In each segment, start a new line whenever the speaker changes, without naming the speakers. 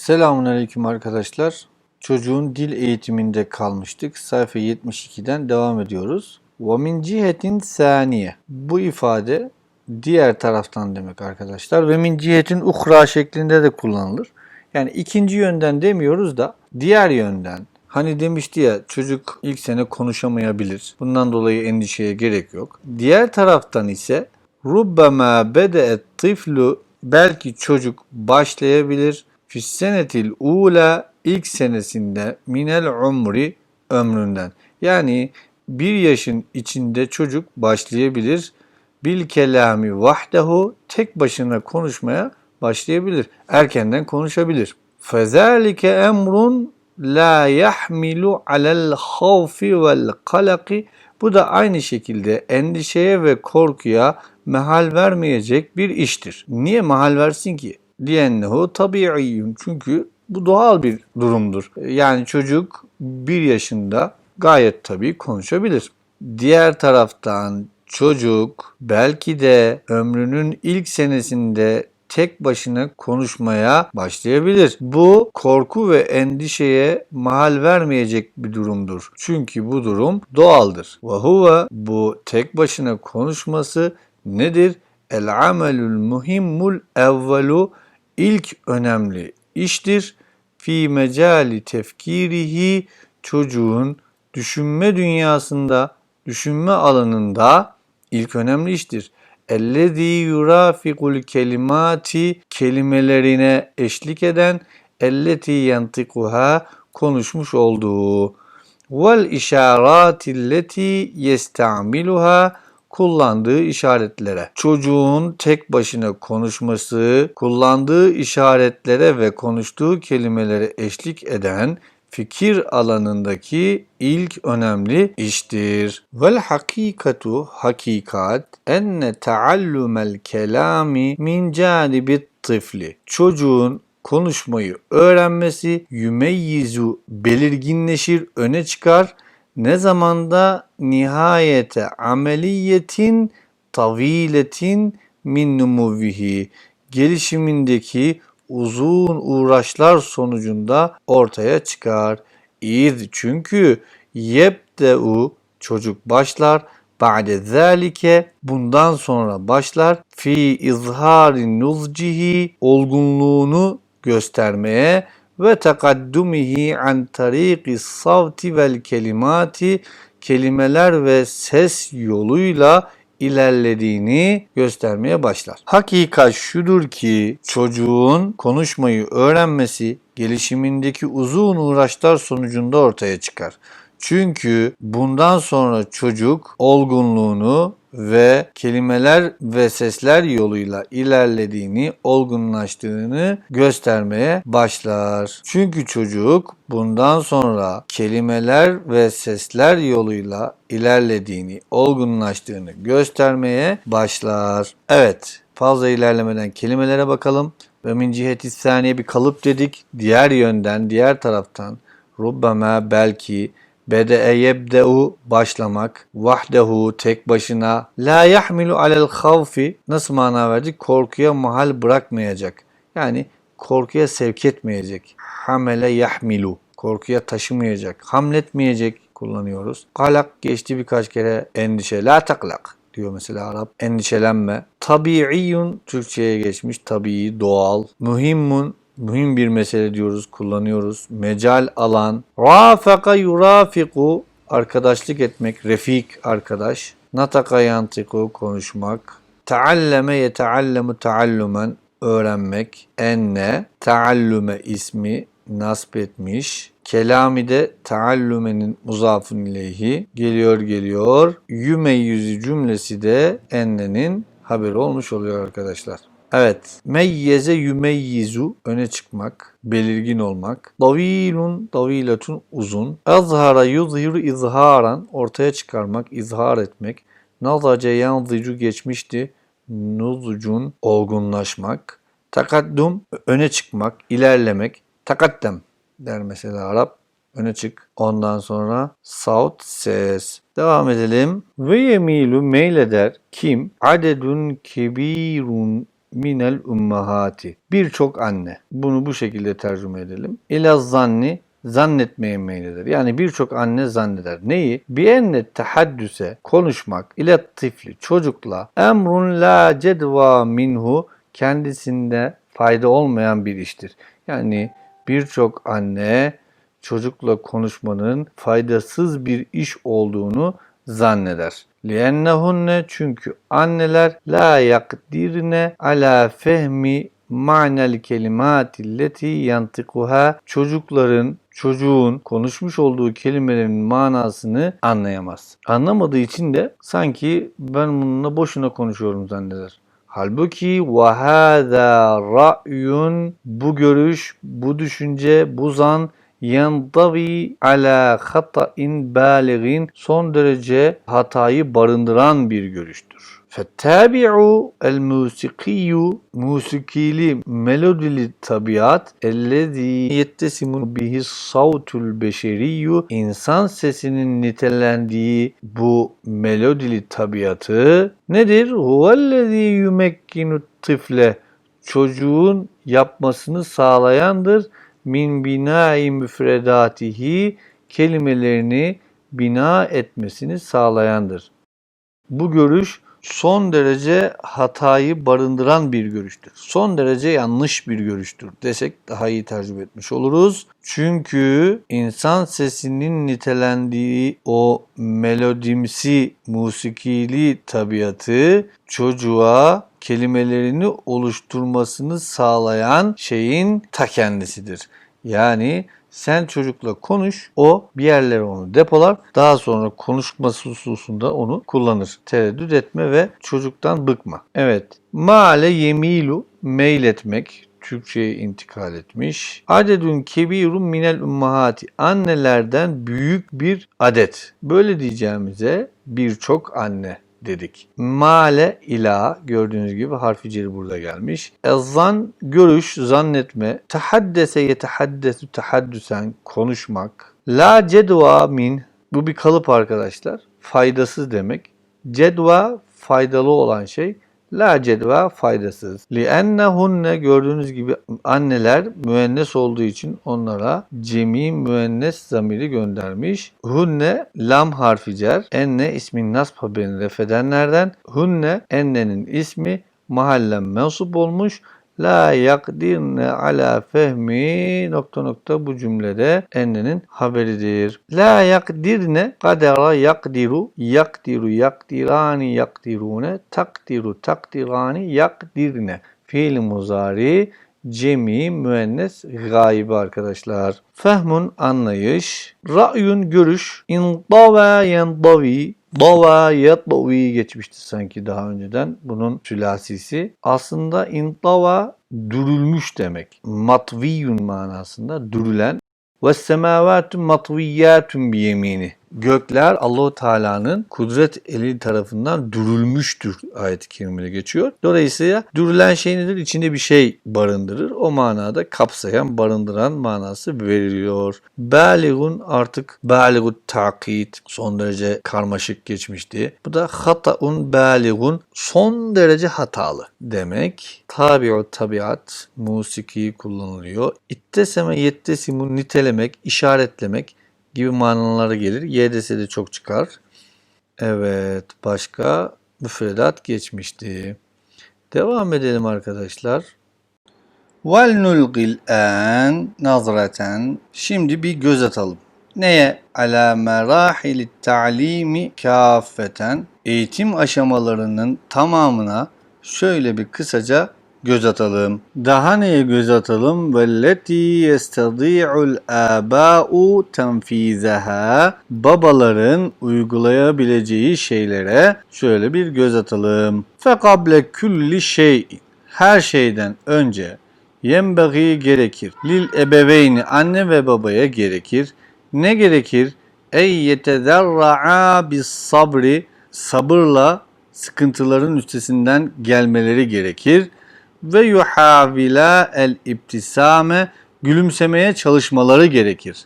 Selamun Aleyküm arkadaşlar. Çocuğun dil eğitiminde kalmıştık. Sayfa 72'den devam ediyoruz. وَمِنْ cihetin saniye. Bu ifade diğer taraftan demek arkadaşlar. Ve min cihetin uhra şeklinde de kullanılır. Yani ikinci yönden demiyoruz da diğer yönden. Hani demişti ya çocuk ilk sene konuşamayabilir. Bundan dolayı endişeye gerek yok. Diğer taraftan ise rubbema bede'et tiflu belki çocuk başlayabilir fissenetil ula ilk senesinde minel umri ömründen. Yani bir yaşın içinde çocuk başlayabilir. Bil kelami vahdehu tek başına konuşmaya başlayabilir. Erkenden konuşabilir. Fezalike emrun la yahmilu alel havfi vel kalaki bu da aynı şekilde endişeye ve korkuya mehal vermeyecek bir iştir. Niye mahal versin ki? Liyennehu tabi'iyyun. Çünkü bu doğal bir durumdur. Yani çocuk bir yaşında gayet tabii konuşabilir. Diğer taraftan çocuk belki de ömrünün ilk senesinde tek başına konuşmaya başlayabilir. Bu korku ve endişeye mahal vermeyecek bir durumdur. Çünkü bu durum doğaldır. Ve bu tek başına konuşması nedir? El amelul muhimmul evvelu ilk önemli iştir. Fi mecali tefkirihi çocuğun düşünme dünyasında, düşünme alanında ilk önemli iştir. Ellezî yurafikul kelimati kelimelerine eşlik eden elleti yantikuha konuşmuş olduğu vel işaratilleti yestamiluha kullandığı işaretlere. Çocuğun tek başına konuşması, kullandığı işaretlere ve konuştuğu kelimelere eşlik eden fikir alanındaki ilk önemli iştir. Vel hakikatu hakikat enne taallumel kelami min canibit tifli. Çocuğun konuşmayı öğrenmesi yümeyyizu belirginleşir, öne çıkar. Ne zamanda nihayete ameliyetin taviletin min numuvihi gelişimindeki uzun uğraşlar sonucunda ortaya çıkar. İz çünkü yebdeu çocuk başlar ba'de zalike bundan sonra başlar fi izhari nuzcihi olgunluğunu göstermeye ve tekaddumihi an tariki savti vel kelimati kelimeler ve ses yoluyla ilerlediğini göstermeye başlar. Hakikat şudur ki çocuğun konuşmayı öğrenmesi gelişimindeki uzun uğraşlar sonucunda ortaya çıkar. Çünkü bundan sonra çocuk olgunluğunu ve kelimeler ve sesler yoluyla ilerlediğini, olgunlaştığını göstermeye başlar. Çünkü çocuk bundan sonra kelimeler ve sesler yoluyla ilerlediğini, olgunlaştığını göstermeye başlar. Evet, fazla ilerlemeden kelimelere bakalım. Ve min ciheti saniye bir kalıp dedik. Diğer yönden, diğer taraftan rubbama belki Bede'e yebde'u başlamak. Vahdehu tek başına. La yahmilu alel havfi nasıl mana verdik? Korkuya mahal bırakmayacak. Yani korkuya sevk etmeyecek. Hamele yahmilu. Korkuya taşımayacak. Hamletmeyecek kullanıyoruz. Kalak geçti birkaç kere endişe. La taklak diyor mesela Arap. Endişelenme. Tabi'iyyun Türkçe'ye geçmiş. Tabii, doğal. Muhimmun mühim bir mesele diyoruz, kullanıyoruz. Mecal alan. Rafaka yurafiku arkadaşlık etmek, refik arkadaş. Nataka yantiku konuşmak. Taalleme yeteallemu taallumen öğrenmek. Enne taallume ismi nasp etmiş. Kelami de taallümenin muzafın ileyhi geliyor geliyor. Yümeyyüzü cümlesi de ennenin haberi olmuş oluyor arkadaşlar. Evet. Meyyeze yümeyyizu öne çıkmak, belirgin olmak. Davilun, davilatun uzun. Azhara yuzhiru izharan ortaya çıkarmak, izhar etmek. Nazace yanzicu geçmişti. Nuzucun olgunlaşmak. Takaddum öne çıkmak, ilerlemek. Takaddem der mesela Arap. Öne çık. Ondan sonra saut ses. Devam edelim. Ve yemilu meyleder kim? Adedun kebirun minel ummahati. Birçok anne. Bunu bu şekilde tercüme edelim. İla zanni zannetmeye meyledir. Yani birçok anne zanneder. Neyi? Bi enne tehaddüse konuşmak ile tifli çocukla emrun la cedva minhu kendisinde fayda olmayan bir iştir. Yani birçok anne çocukla konuşmanın faydasız bir iş olduğunu zanneder. لِيَنَّهُنَّ çünkü anneler la yakdirne ala fehmi ma'nel kelimati leti yantikuha çocukların çocuğun konuşmuş olduğu kelimelerin manasını anlayamaz. Anlamadığı için de sanki ben bununla boşuna konuşuyorum zanneder. Halbuki ve hâzâ ra'yun bu görüş, bu düşünce, bu zan yandavi ala hata'in baligin son derece hatayı barındıran bir görüştür. Fettabi'u el musikiyyu musikili melodili tabiat ellezî yettesimu bihi savtul beşeriyyu insan sesinin nitelendiği bu melodili tabiatı nedir? Huvellezî yumekkinu tifle çocuğun yapmasını sağlayandır min binai müfredatihi kelimelerini bina etmesini sağlayandır. Bu görüş son derece hatayı barındıran bir görüştür. Son derece yanlış bir görüştür desek daha iyi tercüme etmiş oluruz. Çünkü insan sesinin nitelendiği o melodimsi, musikili tabiatı çocuğa kelimelerini oluşturmasını sağlayan şeyin ta kendisidir. Yani sen çocukla konuş, o bir yerlere onu depolar, daha sonra konuşması hususunda onu kullanır. Tereddüt etme ve çocuktan bıkma. Evet, male yemilu meyletmek, Türkçe'ye intikal etmiş. Adedün kebirun minel ummahati. Annelerden büyük bir adet. Böyle diyeceğimize birçok anne dedik. Male ila gördüğünüz gibi harfi ceri burada gelmiş. Ezzan görüş, zannetme. Tehaddese yetehaddesu tehaddüsen konuşmak. La cedva min bu bir kalıp arkadaşlar. Faydasız demek. Cedva faydalı olan şey. La cedva faydasız. Li ennehunne gördüğünüz gibi anneler müennes olduğu için onlara cemi müennes zamiri göndermiş. Hunne lam harfi cer. Enne ismin nasb haberini refedenlerden. Hunne ennenin ismi mahallen mensup olmuş. La yakdirne ala fehmi nokta nokta bu cümlede ennenin haberidir. La yakdirne kadera yakdiru yakdiru yakdirani yakdirune takdiru takdirani yakdirne fiil muzari cemi müennes gaybi arkadaşlar. Fehmun anlayış, ra'yun görüş, indava yendavi Dava yatlavi geçmişti sanki daha önceden. Bunun sülasisi. Aslında indava dürülmüş demek. Matviyun manasında dürülen. Ve semavatu matviyyatun bi yemini. Gökler Allahu Teala'nın kudret eli tarafından dürülmüştür ayet-i kerimede geçiyor. Dolayısıyla dürülen şey nedir? İçinde bir şey barındırır. O manada kapsayan, barındıran manası veriliyor. Baligun artık baligut takit son derece karmaşık geçmişti. Bu da hataun baligun son derece hatalı demek. Tabi'u tabiat musiki kullanılıyor. İtteseme yettesimu nitelemek, işaretlemek gibi manalara gelir. YDS de çok çıkar. Evet başka müfredat geçmişti. Devam edelim arkadaşlar. Vel nulgil en nazreten. Şimdi bir göz atalım. Neye? Ala merahili ta'limi kâffeten. Eğitim aşamalarının tamamına şöyle bir kısaca göz atalım. Daha neye göz atalım? Velleti yestadi'ul aba'u tenfizaha. Babaların uygulayabileceği şeylere şöyle bir göz atalım. Fekable külli şey her şeyden önce yenbeği gerekir. Lil ebeveyni anne ve babaya gerekir. Ne gerekir? Ey yetederra'a bis sabri sabırla sıkıntıların üstesinden gelmeleri gerekir ve yuhavila el ibtisame gülümsemeye çalışmaları gerekir.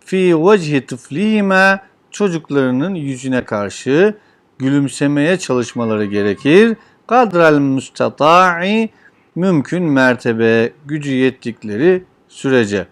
Fi vecihi tıflihime çocuklarının yüzüne karşı gülümsemeye çalışmaları gerekir. kadrel mustata'i mümkün mertebe gücü yettikleri sürece.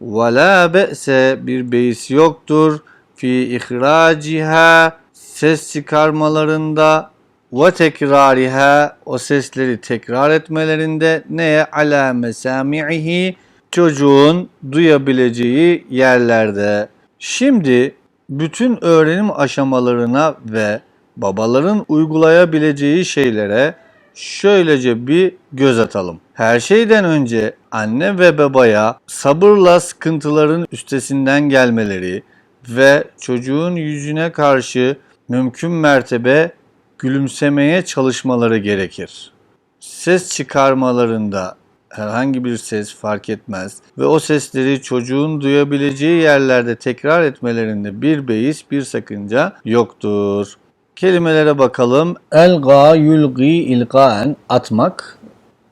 Ve la be'se bir beis yoktur fi ihraciha ses çıkarmalarında ve tekrariha o sesleri tekrar etmelerinde neye ala mesami'ihi çocuğun duyabileceği yerlerde. Şimdi bütün öğrenim aşamalarına ve babaların uygulayabileceği şeylere şöylece bir göz atalım. Her şeyden önce anne ve babaya sabırla sıkıntıların üstesinden gelmeleri ve çocuğun yüzüne karşı mümkün mertebe gülümsemeye çalışmaları gerekir. Ses çıkarmalarında herhangi bir ses fark etmez ve o sesleri çocuğun duyabileceği yerlerde tekrar etmelerinde bir beis bir sakınca yoktur. Kelimelere bakalım. Elga yulgi ilgaen atmak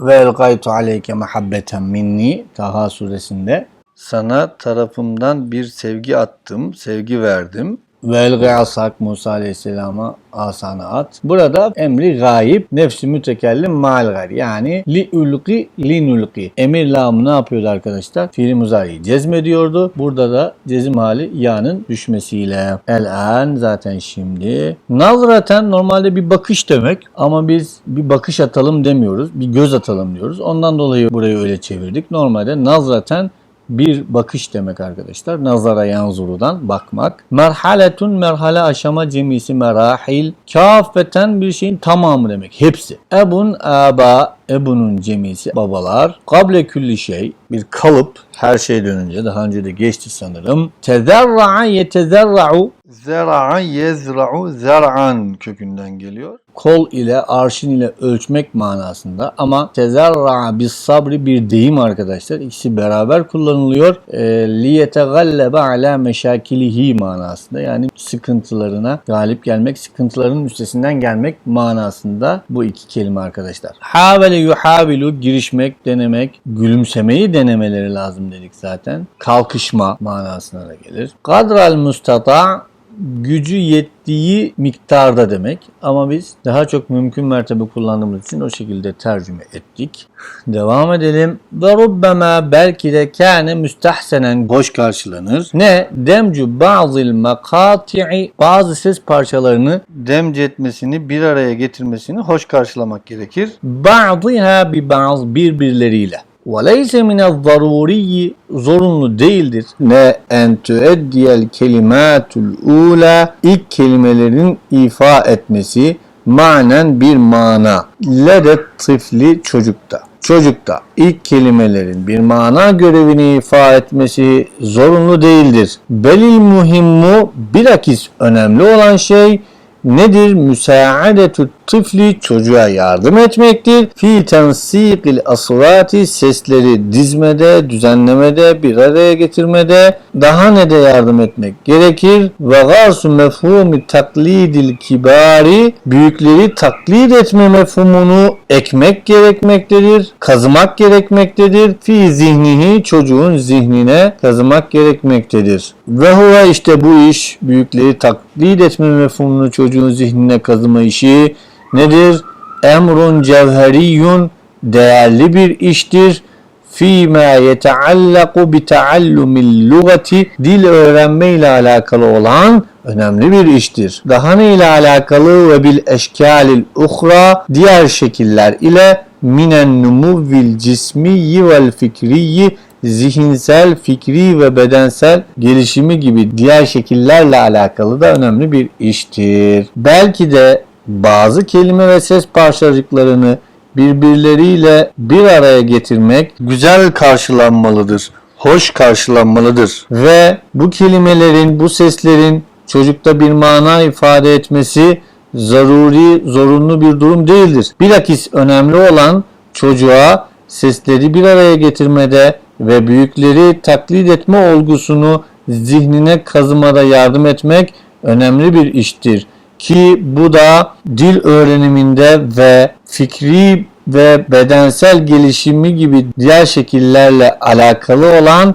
ve elgaytu aleyke muhabbeten minni Taha suresinde sana tarafımdan bir sevgi attım, sevgi verdim. Ve elgı asak Musa Aleyhisselam'a asana at. Burada emri gayip, nefsi mütekellim mal gayri. Yani li ülki li nülki. Emir lamı ne yapıyordu arkadaşlar? Fiili muzariyi cezmediyordu. Burada da cezim hali ya'nın düşmesiyle. El an zaten şimdi. Nazraten normalde bir bakış demek ama biz bir bakış atalım demiyoruz. Bir göz atalım diyoruz. Ondan dolayı burayı öyle çevirdik. Normalde nazraten bir bakış demek arkadaşlar. Nazara yanzurudan bakmak. Merhaletun merhale aşama cemisi merahil. Kafeten bir şeyin tamamı demek. Hepsi. Ebun aba ebunun cemisi babalar. Kable külli şey bir kalıp her şeyden önce daha önce de geçti sanırım. Tezerra'a yetezerra'u Zera'a yezra'u zer'an kökünden geliyor. Kol ile arşın ile ölçmek manasında ama tezerra'a bis sabri bir deyim arkadaşlar. İkisi beraber kullanılıyor. E, liyetegallebe ala meşakilihi manasında. Yani sıkıntılarına galip gelmek, sıkıntıların üstesinden gelmek manasında bu iki kelime arkadaşlar. Havele yuhavilu girişmek, denemek, gülümsemeyi denemeleri lazım dedik zaten. Kalkışma manasına da gelir. Kadral mustata gücü yettiği miktarda demek. Ama biz daha çok mümkün mertebe kullandığımız için o şekilde tercüme ettik. Devam edelim. Ve rubbema belki de kâne müstahsenen hoş karşılanır. Ne? Demcu bazıl makati'i bazı ses parçalarını demc etmesini bir araya getirmesini hoş karşılamak gerekir. Ba'dıha bi bazı birbirleriyle. وَلَيْسَ مِنَ الضَّرُورِيِّ Zorunlu değildir. Ne en tüeddiyel kelimatul ula ilk kelimelerin ifa etmesi manen bir mana. Ledet tıfli çocukta. Çocukta ilk kelimelerin bir mana görevini ifa etmesi zorunlu değildir. Belil muhimmu bilakis önemli olan şey nedir? Müsaadetü tıfli çocuğa yardım etmektir. Fi tensikil asvati sesleri dizmede, düzenlemede, bir araya getirmede daha ne de yardım etmek gerekir. Ve garsu mefhumi taklidil kibari büyükleri taklit etme mefhumunu ekmek gerekmektedir. Kazımak gerekmektedir. Fi zihnihi çocuğun zihnine kazımak gerekmektedir. Ve huve işte bu iş büyükleri taklit etme mefhumunu çocuğun zihnine kazıma işi nedir? Emrun cevheriyun değerli bir iştir. Fîmâ yeteallaku bi taallumil lugati dil öğrenme ile alakalı olan önemli bir iştir. Daha ne ile alakalı ve bil eşkâlil uhra diğer şekiller ile minen numuvvil cismiyyi vel fikriyi zihinsel, fikri ve bedensel gelişimi gibi diğer şekillerle alakalı da önemli bir iştir. Belki de bazı kelime ve ses parçacıklarını birbirleriyle bir araya getirmek güzel karşılanmalıdır, hoş karşılanmalıdır. Ve bu kelimelerin, bu seslerin çocukta bir mana ifade etmesi zaruri, zorunlu bir durum değildir. Bilakis önemli olan çocuğa sesleri bir araya getirmede ve büyükleri taklit etme olgusunu zihnine kazımada yardım etmek önemli bir iştir. Ki bu da dil öğreniminde ve fikri ve bedensel gelişimi gibi diğer şekillerle alakalı olan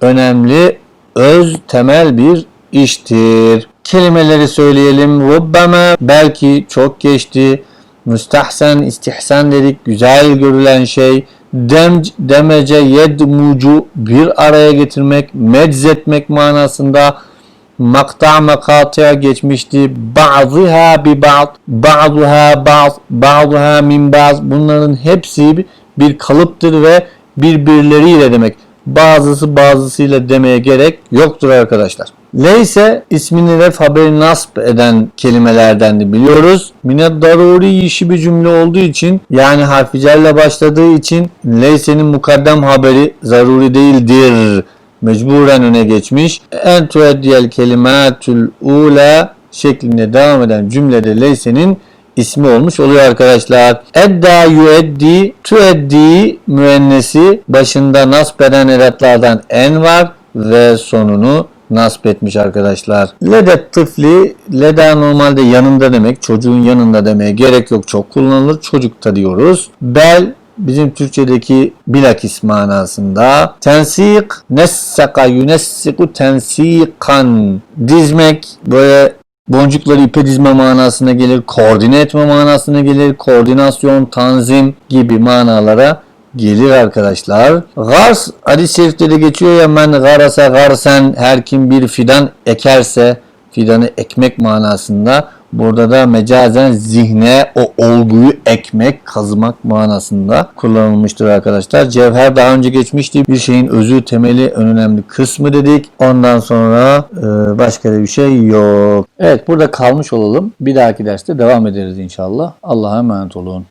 önemli öz temel bir iştir. Kelimeleri söyleyelim. Rubbama belki çok geçti. Müstahsen, istihsan dedik. Güzel görülen şey. Demc, demece, yedmucu bir araya getirmek, meczetmek manasında makta makatıya geçmişti. Bazıha bi ba'd, ba'duha ba'd, ba'duha min ba'd. Bunların hepsi bir kalıptır ve birbirleriyle demek. Bazısı bazısıyla demeye gerek yoktur arkadaşlar. Leyse ismini ref haberi nasp eden kelimelerden de biliyoruz. Mined daruri işi bir cümle olduğu için yani harficerle başladığı için leysenin mukaddem haberi zaruri değildir. Mecburen öne geçmiş. En tueddiyel kelimatül ula şeklinde devam eden cümlede leysenin ismi olmuş oluyor arkadaşlar. Edda yueddi, tueddi müennesi başında nasb eden edatlardan en var ve sonunu nasp etmiş arkadaşlar. Ledet tıfli, leda normalde yanında demek, çocuğun yanında demeye gerek yok. Çok kullanılır. Çocukta diyoruz. Bel bizim Türkçedeki bilakis manasında. Tensik, nesseka yunessiku tensikan. Dizmek, böyle boncukları ipe dizme manasına gelir, koordine etme manasına gelir, koordinasyon, tanzim gibi manalara gelir arkadaşlar. Gars hadis-i şerifte de geçiyor ya men garasa garsen her kim bir fidan ekerse fidanı ekmek manasında burada da mecazen zihne o olguyu ekmek, kazımak manasında kullanılmıştır arkadaşlar. Cevher daha önce geçmişti. Bir şeyin özü, temeli, en önemli kısmı dedik. Ondan sonra e, başka da bir şey yok. Evet burada kalmış olalım. Bir dahaki derste devam ederiz inşallah. Allah'a emanet olun.